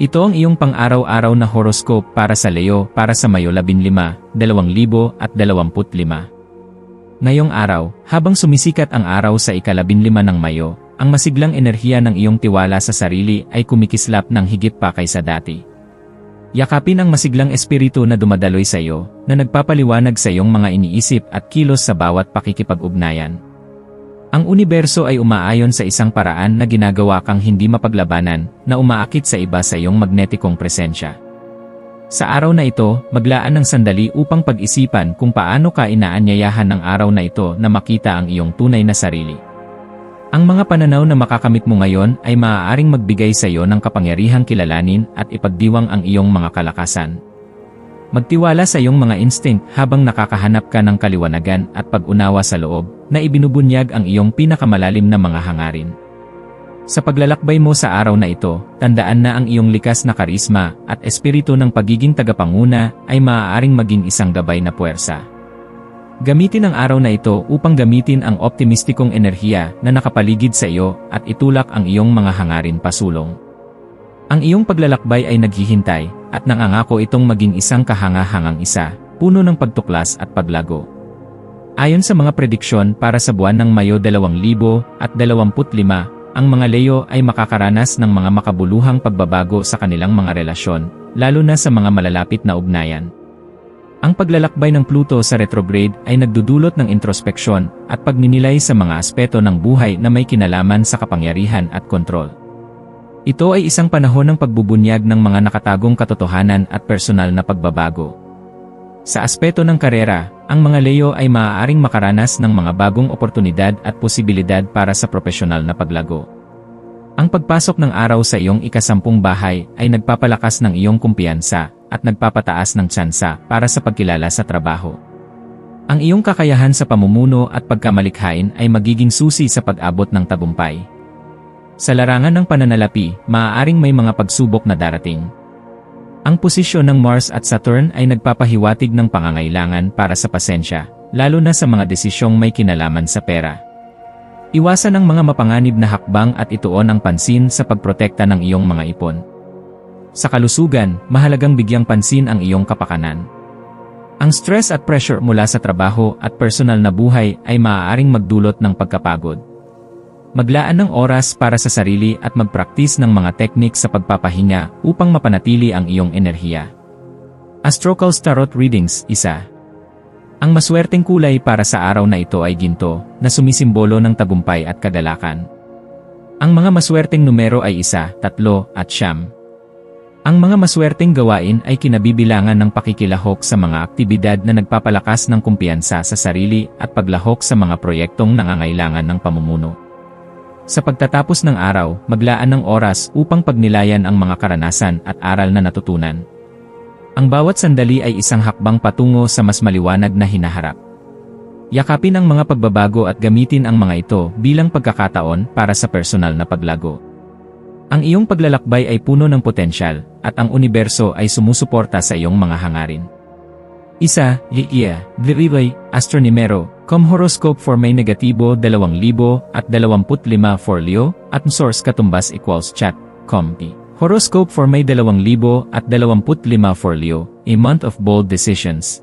Ito ang iyong pang-araw-araw na horoscope para sa Leo para sa Mayo 15, 2025. Ngayong araw, habang sumisikat ang araw sa ikalabinlima ng Mayo, ang masiglang enerhiya ng iyong tiwala sa sarili ay kumikislap ng higit pa kaysa dati. Yakapin ang masiglang espiritu na dumadaloy sa iyo, na nagpapaliwanag sa iyong mga iniisip at kilos sa bawat pakikipag-ugnayan. Ang universo ay umaayon sa isang paraan na ginagawa kang hindi mapaglabanan, na umaakit sa iba sa iyong magnetikong presensya. Sa araw na ito, maglaan ng sandali upang pag-isipan kung paano ka inaanyayahan ng araw na ito na makita ang iyong tunay na sarili. Ang mga pananaw na makakamit mo ngayon ay maaaring magbigay sa iyo ng kapangyarihang kilalanin at ipagdiwang ang iyong mga kalakasan. Magtiwala sa iyong mga instinct habang nakakahanap ka ng kaliwanagan at pag-unawa sa loob na ibinubunyag ang iyong pinakamalalim na mga hangarin. Sa paglalakbay mo sa araw na ito, tandaan na ang iyong likas na karisma at espiritu ng pagiging tagapanguna ay maaaring maging isang gabay na puwersa. Gamitin ang araw na ito upang gamitin ang optimistikong enerhiya na nakapaligid sa iyo at itulak ang iyong mga hangarin pasulong. Ang iyong paglalakbay ay naghihintay, at nangangako itong maging isang kahanga-hangang isa, puno ng pagtuklas at paglago. Ayon sa mga prediksyon para sa buwan ng Mayo 2025, ang mga Leo ay makakaranas ng mga makabuluhang pagbabago sa kanilang mga relasyon, lalo na sa mga malalapit na ugnayan. Ang paglalakbay ng Pluto sa retrograde ay nagdudulot ng introspeksyon at pagninilay sa mga aspeto ng buhay na may kinalaman sa kapangyarihan at kontrol. Ito ay isang panahon ng pagbubunyag ng mga nakatagong katotohanan at personal na pagbabago. Sa aspeto ng karera, ang mga Leo ay maaaring makaranas ng mga bagong oportunidad at posibilidad para sa profesional na paglago. Ang pagpasok ng araw sa iyong ikasampung bahay ay nagpapalakas ng iyong kumpiyansa at nagpapataas ng tsansa para sa pagkilala sa trabaho. Ang iyong kakayahan sa pamumuno at pagkamalikhain ay magiging susi sa pag-abot ng tagumpay. Sa larangan ng pananalapi, maaaring may mga pagsubok na darating. Ang posisyon ng Mars at Saturn ay nagpapahiwatig ng pangangailangan para sa pasensya, lalo na sa mga desisyong may kinalaman sa pera. Iwasan ang mga mapanganib na hakbang at ituon ang pansin sa pagprotekta ng iyong mga ipon. Sa kalusugan, mahalagang bigyang pansin ang iyong kapakanan. Ang stress at pressure mula sa trabaho at personal na buhay ay maaaring magdulot ng pagkapagod. Maglaan ng oras para sa sarili at magpraktis ng mga teknik sa pagpapahinga upang mapanatili ang iyong enerhiya. Astrocal Tarot Readings, isa. Ang maswerteng kulay para sa araw na ito ay ginto, na sumisimbolo ng tagumpay at kadalakan. Ang mga maswerteng numero ay isa, tatlo, at siyam. Ang mga maswerteng gawain ay kinabibilangan ng pakikilahok sa mga aktibidad na nagpapalakas ng kumpiyansa sa sarili at paglahok sa mga proyektong nangangailangan ng pamumuno. Sa pagtatapos ng araw, maglaan ng oras upang pagnilayan ang mga karanasan at aral na natutunan. Ang bawat sandali ay isang hakbang patungo sa mas maliwanag na hinaharap. Yakapin ang mga pagbabago at gamitin ang mga ito bilang pagkakataon para sa personal na paglago. Ang iyong paglalakbay ay puno ng potensyal, at ang universo ay sumusuporta sa iyong mga hangarin. Isa, Liia, Virilay, Astronimero, Com Horoscope for May Negatibo 2025 for Leo, at source katumbas equals chat, com. Horoscope for May 2025 for Leo, a month of bold decisions.